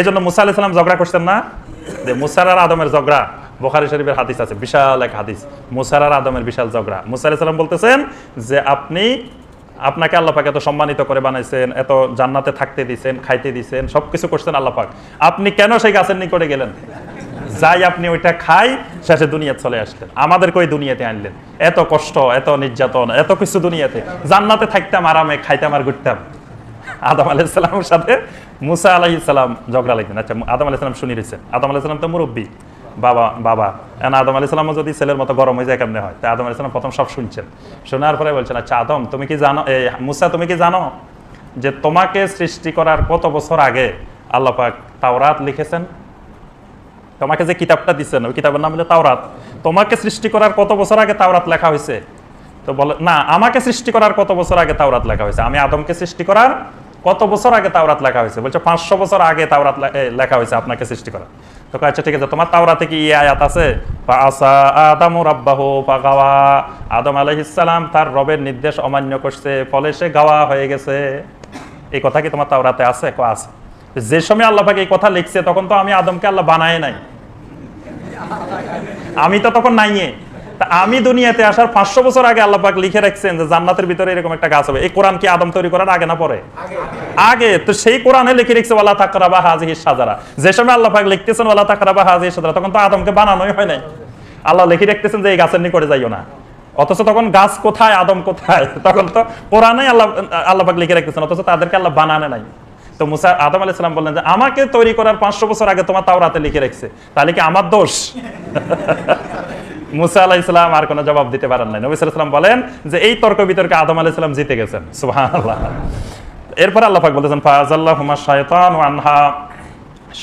এই জন্য মুসা আলাইসালাম ঝগড়া করছেন না? যে মুসার আর আদমের ঝগড়া, বোখারি শরীফের হাদিস আছে, বিশাল এক হাদিস। মুসার আর আদমের বিশাল ঝগড়া। মুসা আলাইসালাম বলতেছেন যে আপনি, আপনাকে আল্লাহ পাক এত সম্মানিত করে বানাইছেন, এত জান্নাতে থাকতে দিছেন, খাইতে দিছেন, সবকিছু করছেন আল্লাহ পাক। আপনি কেন সেই গাছের নিকটে গেলেন? যাই আপনি ওইটা খাই, শেষে দুনিয়া চলে আসলেন। আমাদেরকে ওই দুনিয়াতে আনলেন। এত কষ্ট, এত নির্যাতন, এত কিছু দুনিয়াতে। জান্নাতে থাকতাম, আরামে খাইতাম আর ঘুরতাম। আদম আলাইসালামের সাথে মুসা আলাইসালাম ঝগড়া লাগবেন আচ্ছা আদম আলাইসালাম শুনি রয়েছেন আদম আলাইসালাম তো মুরব্বী, বাবা বাবা। এখন আদম আলাইসালামও যদি ছেলের মতো গরম হয়ে যায়, কেমনে হয়? তা আদম আলাইসালাম প্রথম সব শুনছেন। শোনার পরে বলছেন আচ্ছা আদম, তুমি কি জানো, এই মুসা, তুমি কি জানো যে তোমাকে সৃষ্টি করার কত বছর আগে আল্লাহ পাক তাওরাত লিখেছেন? তোমাকে যে কিতাবটা দিচ্ছেন ওই কিতাবের নাম হলো তাওরাত। তোমাকে সৃষ্টি করার কত বছর আগে তাওরাত লেখা হয়েছে? তো বলে, না, আমাকে সৃষ্টি করার কত বছর আগে তাওরাত লেখা হয়েছে? আমি আদমকে সৃষ্টি করার কত বছর আগে তাওরাত লেখা হয়েছে? বলছে, পাঁচশো বছর আগে তাওরাত লেখা হয়েছে আপনাকে সৃষ্টি করা। তো আচ্ছা ঠিক আছে, তোমার তাওরাতে কি আয়াত আছে? আসা আদামু রাব্বাহু ফাগাওয়া। আদম আলাইহিস সালাম তার রবের নির্দেশ অমান্য করছে, ফলে সে গাওয়া হয়ে গেছে। এই কথা কি তোমার তাওরাতে আছে? কো আছে। যে সময় আল্লাহ পাক এই কথা লিখছে, তখন তো আমি আদমকে আল্লাহ বানায় নাই। আমি তো তখন নাইয়ে। তা আমি দুনিয়াতে আসার পাঁচশো বছর আগে আল্লাহ পাক লিখে রাখছেন যে জান্নাতের ভিতরে এরকম একটা গাছ হবে। এই কোরআন কি আদম তৈরি করার আগে না পরে? আগে। তো সেই কোরআনে লিখে রেখেছে ওয়ালা তাকরাবা হাজিহি সাজারা। যে সময় আল্লাহ পাক লিখতেছেন ওয়ালা তাকরাবা হাজিহি সাজারা তখন তো আদমকে বানানোই হয় নাই। আল্লাহ লিখে রাখতেছেন যে এই গাছের নিকটে যাইও না। অথচ তখন গাছ কোথায় আদম কোথায়? তখন তো কোরআনে আল্লাহ আল্লাহ পাক লিখে রাখতেছেন অথচ তাদেরকে আল্লাহ বানানে নাই। তো মুসা আদম আলাইহিস সালাম বললেন যে আমাকে তৈরি করার পাঁচশো বছর আগে তোমার তাওরাতে লিখে রাখছে। তাহলে কি আমার দোষ? মুসা আলাহ ইসলাম আর কোনো জবাব দিতে পারেন নাই। নবী সাল্লাম বলেন যে, এই তর্ক বিতর্কে আদম আলাহ ইসলাম জিতে গেছেন। সুবহানাল্লাহ। এরপর আল্লাহ পাক বলতেছেন ফাজাল্লাহ হুমা শয়তান আনহা।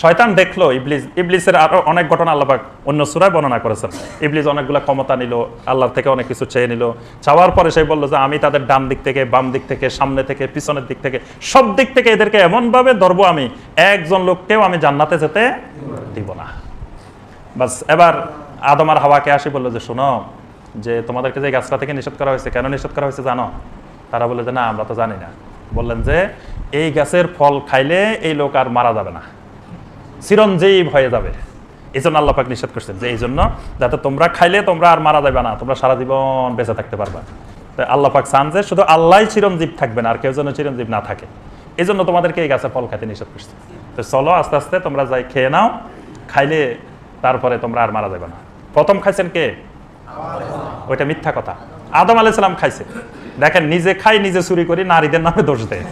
শয়তান দেখল, ইবলিস, ইবলিসের আরও অনেক ঘটনা আল্লাহ পাক অন্য সূরায় বর্ণনা করেছেন। ইবলিস অনেকগুলা ক্ষমতা নিল, আল্লাহর থেকে অনেক কিছু চেয়ে নিল। চাওয়ার পরে সে বলল যে, আমি তাদের ডান দিক থেকে, বাম দিক থেকে, সামনে থেকে, পিছনের দিক থেকে, সব দিক থেকে এদেরকে এমন ভাবে ধরবো আমি, একজন লোককেও আমি জান্নাতে যেতে দিব না। বাস, এবার আদম আর হাওয়াকে আসি বলল যে, শোনো, যে তোমাদেরকে যে গাছটা থেকে নিষেধ করা হয়েছে, কেন নিষেধ করা হয়েছে জানো? তারা বলে যে, না, আমরা তো জানি না। বললেন যে, এই গাছের ফল খাইলে এই লোক আর মারা যাবে না। চিরঞ্জীব হয়ে যাবে। এই জন্য আল্লাপাক নিষেধ করছেন যে এই জন্য যাতে তোমরা খাইলে তোমরা আর মারা যাবে না, তোমরা সারা জীবন বেঁচে থাকতে পারবা। তো আল্লাপাক চান যে, শুধু আল্লাহ চিরঞ্জীব থাকবে না, আর কেউ যেন চিরঞ্জীব না থাকে। এই জন্য তোমাদেরকে এই গাছে ফল খাইতে নিষেধ করছে। তো চলো, আস্তে আস্তে তোমরা যাই খেয়ে নাও, খাইলে তারপরে তোমরা আর মারা যাবে না। প্রথম খাইছেন কে? ওইটা মিথ্যা কথা। আদম আলাইসালাম খাইছে। দেখেন, নিজে খাই, নিজে চুরি করি, নারীদের নামে দোষ দেয়।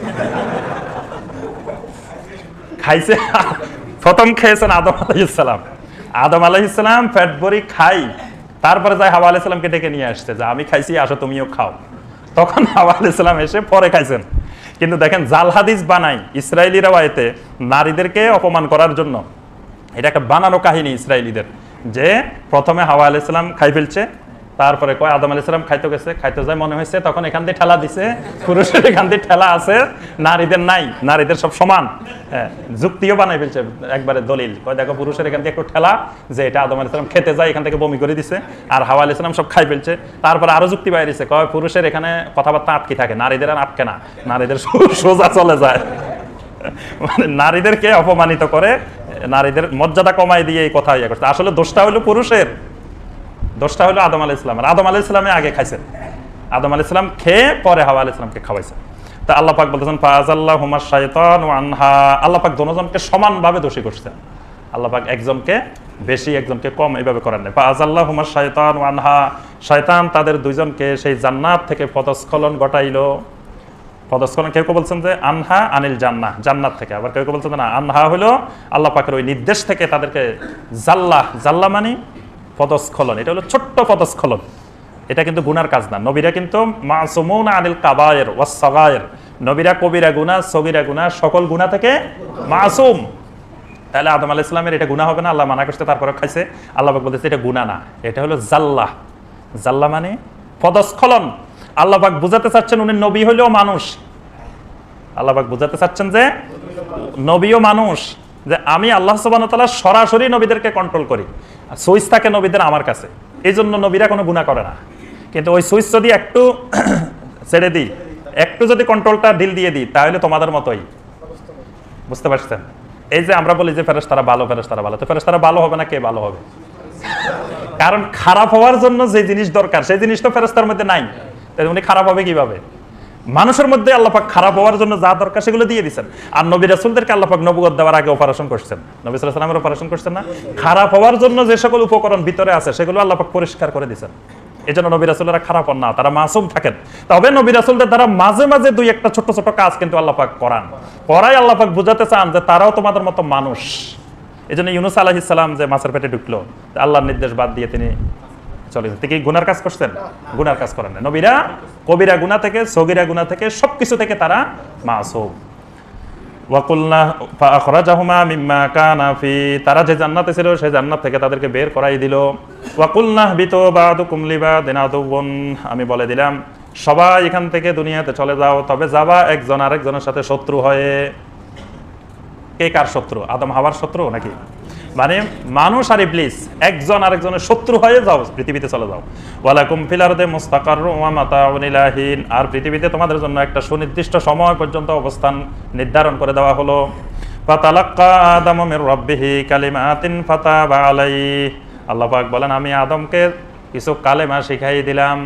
খাইছে, প্রথম খেয়েছেন আদম আলাইসালাম আদম আলাইসালাম ফ্যাট বড়ি খাই। তারপরে যাই হাওয়া আলাইসালামকে ডেকে নিয়ে আসছে যে, আমি খাইছি, আসো তুমিও খাও। তখন হাওয়া আলাইসালাম এসে পরে খাইছেন। কিন্তু দেখেন, জাল হাদিস বানাই ইসরায়েলি রাওয়ায়তে নারীদেরকে অপমান করার জন্য। এটা একটা বানানো কাহিনী ইসরায়েলিদের যে প্রথমে হাওয়া আলাইসালাম খাই ফেলছে তারপরে কয় আদম আলাইসালাম খাইতে গেছে খাইতে যায় মনে হয়েছে তখন এখান দিয়ে ঠেলা দিছে পুরুষের এখান দিয়ে ঠেলা আছে নারীদের নাই নারীদের সব সমান। হ্যাঁ, যুক্তিও বানাই ফেলছে একবারে দলিল। কয় দেখো পুরুষের এখান থেকে একটু ঠেলা যে এটা আদম আলাইসালাম খেতে যায় এখান থেকে বমি করে দিছে আর হাওয়া আলাইসালাম সব খাই ফেলছে। তারপরে আরও যুক্তি বাইরেছে কয় পুরুষের এখানে কথাবার্তা আটকে থাকে নারীদের আর আটকে না নারীদের সোজা চলে যায়। মানে নারীদেরকে অপমানিত করে নারীদের মর্যাদা কমাই দিয়ে এই কথা ইয়ে করছে। আসলে দোষটা হলো পুরুষের। দোষটা হলো আদম আলাহ ইসলামের আদম আলাহ ইসলামে আগে খাইছেন। আদম আলাহ ইসলাম খেয়ে পরে হাওয়া আলাহ ইসলামকে খাওয়াইছেন। তা আল্লাহ পাক বলতেছেন ফাজাল্লাহ হুমার শায়তান ও আনহা। আল্লাহ পাক দোনোজনকে সমানভাবে দোষী করছেন। আল্লাহ পাক একজনকে বেশি, একজনকে কম এইভাবে করেন নাই। ফাজাল্লাহ হুমার শায়তান ও আনহা। শয়তান তাদের দুইজনকে সেই জান্নাত থেকে পদস্খলন ঘটাইলো। পদস্খলন কেউ কেউ বলছেন যে আনহা আনিল জান্নাহ, জান্নাত থেকে। আবার কেউ কেউ বলছেন না, আনহা হলো আল্লাহ পাকের ওই নির্দেশ থেকে তাদেরকে জাল্লাহ জাল্লা মানে পদস্খলন এটা হলো ছোট্ট পদস্খলন এটা কিন্তু গুনার কাজ না। নবীরা কিন্তু মাসুমুন আনিল কাবায়ের ওয়াসগায়ের নবীরা কবিরা গুনা সগিরা গুনা সকল গুনাহ থেকে মাসুম। তাহলে আদম আলাহ ইসলামের এটা গুণা হবে না? আল্লাহ মানা করছে তারপরে খাইছে। আল্লাহ বলতেছে, এটা গুণা না, এটা হলো জাল্লাহ জাল্লা মানে পদস্খলন আল্লাহ পাক বুঝাতে চাচ্ছেন উনি নবী হইলেও মানুষ। আল্লাহ পাক বুঝাতে চাচ্ছেন যে নবীও মানুষ। যে আমি আল্লাহ সুবান তাআলা সরাসরি নবীদেরকে কন্ট্রোল করি। সুইচ থাকে নবীদের আমার কাছে। এই জন্য নবীরা কোনো গুণা করে না। কিন্তু ওই সুইচ যদি একটু ছেড়ে দিই, একটু যদি কন্ট্রোলটা ঢিল দিয়ে দিই, তাহলে তোমাদের মতোই। বুঝতে পারছেন? এই যে আমরা বলি যে ফেরেশতারা ভালো ফেরেস তারা ভালো। তো ফেরেশতারা ভালো হবে না কে ভালো হবে? কারণ খারাপ হওয়ার জন্য যে জিনিস দরকার, সেই জিনিস তো ফেরেস্তার মধ্যে নাই। তাই উনি খারাপ হবে কীভাবে? মানুষের মধ্যে আল্লাপাক খারাপ হওয়ার জন্য যা দরকার সেগুলো দিয়ে দিচ্ছেন আর নবী রাসুলদেরকে আল্লাপাক নবগত দেওয়ার আগে অপারেশন করছেন। নবী সালামের অপারেশন করছেন না? খারাপ হওয়ার জন্য যে সকল উপকরণ ভিতরে আছে সেগুলো আল্লাপাক পরিষ্কার করে দিচ্ছেন এই জন্য নবী রাসুলেরা খারাপ হন না, তারা মাসুম থাকেন। তবে নবী রাসুলদের দ্বারা মাঝে মাঝে দুই একটা ছোট ছোট কাজ কিন্তু আল্লাপাক করান। করাই আল্লাপাক বুঝাতে চান যে তারাও তোমাদের মতো মানুষ। এই জন্য ইউনুস আলাহিসাল্লাম যে মাছের পেটে ঢুকলো, আল্লাহর নির্দেশ বাদ দিয়ে তিনি চলে গেছেন। কি গুনার কাজ করছেন? গুনার কাজ করেন না। নবীরা, কবিরা গুনা থেকে, সগিরা গুনা থেকে, সবকিছু থেকে তারা মাসুম। তারা যে জান্নাতে ছিল সেই জান্নাত থেকে তাদেরকে বের করাই দিল। ওয়াকুল্লাহ বিতো বাদুকুম লিবাদিন আদুবুন আমি বলে দিলাম, সবাই এখান থেকে দুনিয়াতে চলে যাও, তবে যাবা একজন আরেকজনের সাথে শত্রু হয়ে। কে কার শত্রু? আদম হাওয়ার শত্রু নাকি? মানে মানুষ আর ইবলিস একজন আরেকজনের শত্রু হয়ে যাও, পৃথিবীতে চলে যাও। ওয়ালা ফিল আরদে মুস্তাকার ওয়া মাতাউন ইলাহিন আর পৃথিবীতে তোমাদের জন্য একটা সুনির্দিষ্ট সময় পর্যন্ত অবস্থান নির্ধারণ করে দেওয়া হলো। ফাতালাক্কা আদম মির রাব্বিহি কালিমাতিন ফাতাবা আলাইহি। আল্লাহ পাক বলেন, আমি আদমকে কিছু কালেমা শিখাই দিলাম।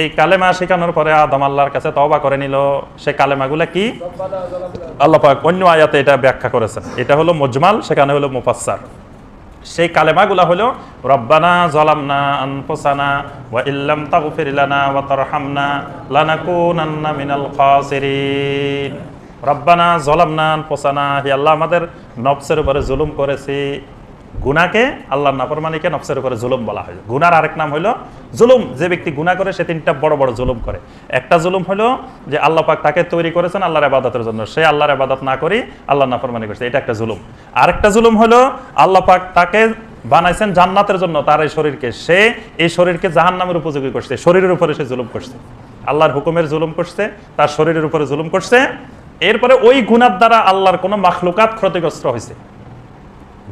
এই কালেমা শেখানোর পরে আদম আল্লাহর কাছে তওবা করে নিল। সে কালেমাগুলা কি? আল্লাহ পাক অন্য আয়াতে এটা ব্যাখ্যা করেছেন। এটা হলো মজমাল, সেখানে হলো মুফাসসার। সেই কালেমাগুলা হলো, রব্বানা জলামনা আনফুসানা ওয়া ইল্লাম তাগফির লানা ওয়া তারহামনা লানাকুনান্না মিনাল খাসিরিন। রব্বানা জলামনা আনফুসানা হে আল্লাহ, আমাদের নফসের উপরে জুলুম করেছি। গুনাকে আল্লাহর নাফরমানিকে নফসের উপরে জুলুম বলা হয়। গুনার আরেক নাম হলো জুলুম। যে ব্যক্তি গুনাহ করে, সে তিনটা বড় বড় জুলুম করে। একটা জুলুম হলো যে আল্লাহ পাক তাকে তৈরি করেছেন আল্লাহর ইবাদতের জন্য। সে আল্লাহর ইবাদত না করি আল্লাহ নাফরমানি করছে। এটা একটা জুলুম। আরেকটা জুলুম হলো আল্লাহ পাক তাকে বানাইছেন জান্নাতের জন্য তার এই শরীরকে। সে এই শরীরকে জাহান্নামের উপযোগী করছে। শরীরের উপরে সে জুলুম করছে। আল্লাহর হুকুমের জুলুম করছে, তার শরীরের উপরে জুলুম করছে। এরপরে ওই গুনার দ্বারা আল্লাহর কোনো মাখলুকাত ক্ষতিগ্রস্ত হয়েছে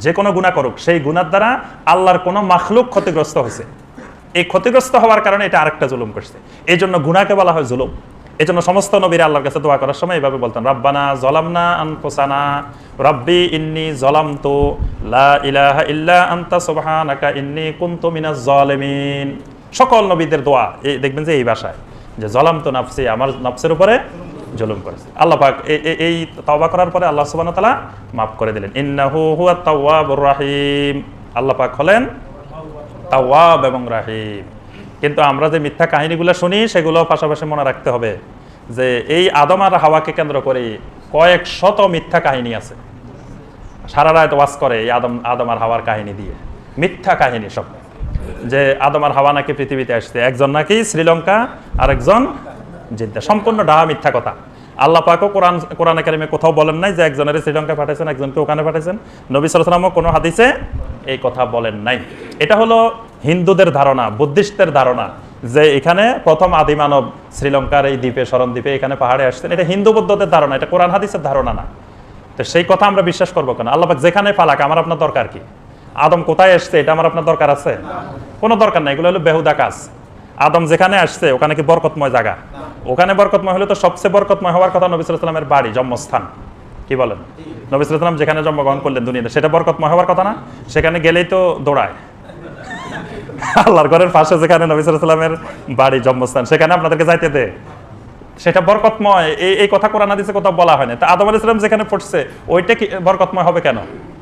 যে কোনো গুণা করুক, সেই গুণার দ্বারা আল্লাহর কোনো মাখলুক ক্ষতিগ্রস্ত হয়েছে। এই ক্ষতিগ্রস্ত হওয়ার কারণে এটা আরেকটা জুলুম করছে। এই জন্য গুণাকে বলা হয় জুলুম। এই জন্য সমস্ত নবীরা আল্লাহর কাছে দোয়া করার সময় এইভাবে বলতেন, রব্বানা জলামনা আনফুসানা, রব্বি ইন্নি জলামতু লা ইলাহা ইল্লা ইন্নি কুনতু জালিমিন সকল নবীদের দোয়া, এই দেখবেন যে এই ভাষায়, যে জলামতু নাফসি আমার নফসের উপরে জুলুম করেছে। আল্লাহ পাক এই তাওবা করার পরে আল্লাহ সুবহানাহু ওয়া তাআলা মাফ করে দিলেন। ইন্নাহু হুয়াত তাওয়াবুর রাহিম। আল্লাহ পাক হলেন তাওয়াব এবং রাহিম। কিন্তু আমরা যে মিথ্যা কাহিনীগুলো শুনি সেগুলো পাশাপাশি মনে রাখতে হবে যে এই আদম আর হাওয়াকে কেন্দ্র করে কয়েক শত মিথ্যা কাহিনী আছে। সারা রাত ওয়াজ করে এই আদম আদম আর হাওয়ার কাহিনী দিয়ে। মিথ্যা কাহিনী সব। যে আদম আর হাওয়া নাকি পৃথিবীতে আসছে। একজন নাকি শ্রীলঙ্কা আর একজন জিদ্দা। সম্পূর্ণ ডাহা মিথ্যা কথা। আল্লাহ পাকও কোরআন কোরআন একাডেমি কোথাও বলেন নাই যে একজনের শ্রীলঙ্কা পাঠাইছেন, একজনকে ওখানে পাঠাইছেন। নবী সালামও কোনো হাদিসে এই কথা বলেন নাই। এটা হলো হিন্দুদের ধারণা বুদ্ধিস্টের ধারণা যে এখানে প্রথম আদিমানব শ্রীলঙ্কার এই দ্বীপে স্মরণ দ্বীপে এখানে পাহাড়ে আসছেন। এটা হিন্দু বৌদ্ধদের ধারণা, এটা কোরআন হাদিসের ধারণা না। তো সেই কথা আমরা বিশ্বাস করব কেন? আল্লাহ পাক যেখানে ফালাক আমার আপনার দরকার কি? আদম কোথায় আসছে, এটা আমার আপনার দরকার আছে? কোনো দরকার নাই, এগুলো হলো বেহুদা কাজ। আদম যেখানে আসছে, ওখানে কি বরকতময় জায়গা? ওখানে বরকতময় হলে তো সবচেয়ে বরকতময় হওয়ার কথা নবী সাল্লামের বাড়ি, জন্মস্থান। কি বলেন? নবী সাল্লাম যেখানে জন্মগ্রহণ করলেন দুনিয়াতে, সেটা বরকতময় হওয়ার কথা না? সেখানে গেলেই তো দৌড়ায়। আল্লাহর ঘরের পাশে যেখানে নবী সাল্লামের বাড়ি, জন্মস্থান, সেখানে আপনাদেরকে যাইতে দে। সেটা বরকতময়। এই এই কথা কোরআন হাদিসে কোথাও বলা হয় না। তা আদম আলাইহিস সালাম যেখানে পড়ছে ওইটা কি বরকতময় হবে কেন?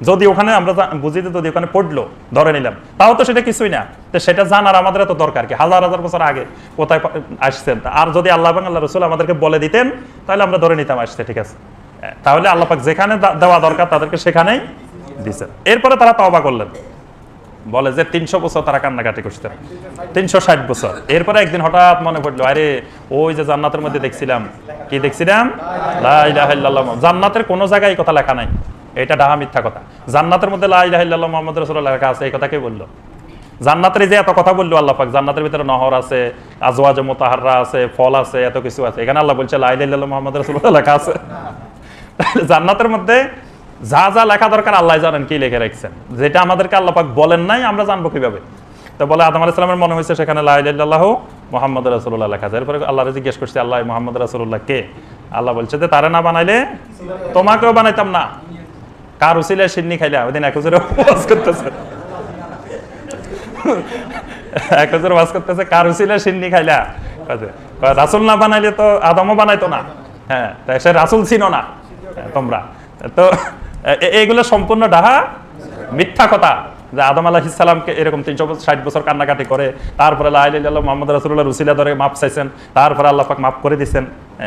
যদি ওখানে আমরা বুঝি যদি ওখানে পড়ল, ধরে নিলাম। তাও তো সেটা কিছুই না। তো সেটা জানার আমাদের এত দরকার কি? হাজার হাজার বছর আগে কোথায় আসছেন? আর যদি আল্লাহ আল্লাহ রসুল আমাদেরকে বলে দিতেন, তাহলে আমরা ধরে নিতাম আসছে ঠিক আছে? তাহলে আল্লাহ পাক যেখানে দেওয়া দরকার তাদেরকে সেখানেই দিছেন। এরপরে তারা তওবা করলেন। বলে যে তিনশো বছর তারা কান্নাকাটি করতেন তিনশো ষাট বছর। এরপরে একদিন হঠাৎ মনে পড়ল, আরে ওই যে জান্নাতের মধ্যে দেখছিলাম। কি দেখছিলাম? জান্নাতের কোনো জায়গায় কথা লেখা নাই। এটা ডাহা মিথ্যা কথা। জান্নাতের মধ্যে লা ইলাহা ইল্লাল্লাহ মুহাম্মদ রাসূলুল্লাহ লেখা আছে এই কথা কে বলল? জান্নাতের যে এত কথা বলল আল্লাহ পাক, জান্নাতের ভিতরে নহর আছে, আজওয়াজ মোতাহাররা আছে, ফল আছে, এত কিছু আছে। এখানে আল্লাহ বলছে লা ইলাহা ইল্লাল্লাহ মুহাম্মদ লেখা আছে জান্নাতের মধ্যে যা যা লেখা দরকার আল্লাহ জানেন কি লিখে রাখছেন। যেটা আমাদেরকে আল্লাহ পাক বলেন নাই, আমরা জানব কীভাবে। তো বলে আদম আলাইহিস সালামের মনে হয়েছে সেখানে লাইলাহ মোহাম্মদ রাসূলুল্লাহ লেখা আছে। এরপরে আল্লাহ জিজ্ঞেস করছে, আল্লাহ মোহাম্মদ রাসূলুল্লাহ কে? আল্লাহ বলছে যে, তারে না বানাইলে তোমাকেও বানাইতাম না। কার উসিলে সিন্নি খাইলা ওই এক বছর ওয়াজ করতেছে। এক বছর ওয়াজ করতেছে কার উসিলে সিন্নি খাইলা। কয়, না বানাইলে তো আদমও বানাইতো না। হ্যাঁ সে রাসুল ছিল না। হ্যাঁ, তোমরা। তো এগুলো সম্পূর্ণ ডাহা মিথ্যা কথা। যে আদম আলাহিসাল্লামকে এরকম তিনশো ষাট বছর কান্নাকাটি করে, তারপরে আল্লাহ মোহাম্মদ রাসুল্লাহ রুসিলা ধরে মাপ চাইছেন, তারপরে আল্লাহ পাক মাফ করে দিচ্ছেন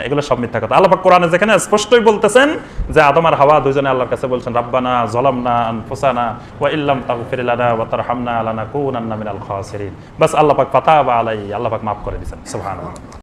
এগুলো সব মিথ্যা কথা। আল্লাহ পাক কোরআনে যেখানে স্পষ্টই বলতেছেন যে আদম আর হাওয়া দুজনে আল্লাহর কাছে বলছেন, রাব্বানা জলামনা আনফুসানা ওয়া ইল্লাম তাগফির লানা ওয়া তারহামনা লানাকুনান্না মিনাল খাসিরিন। বাস আল্লাহ পাক ফাতাবা আলাই আল্লাহ পাক মাফ করে দিয়েছেন সুবহানাল্লাহ।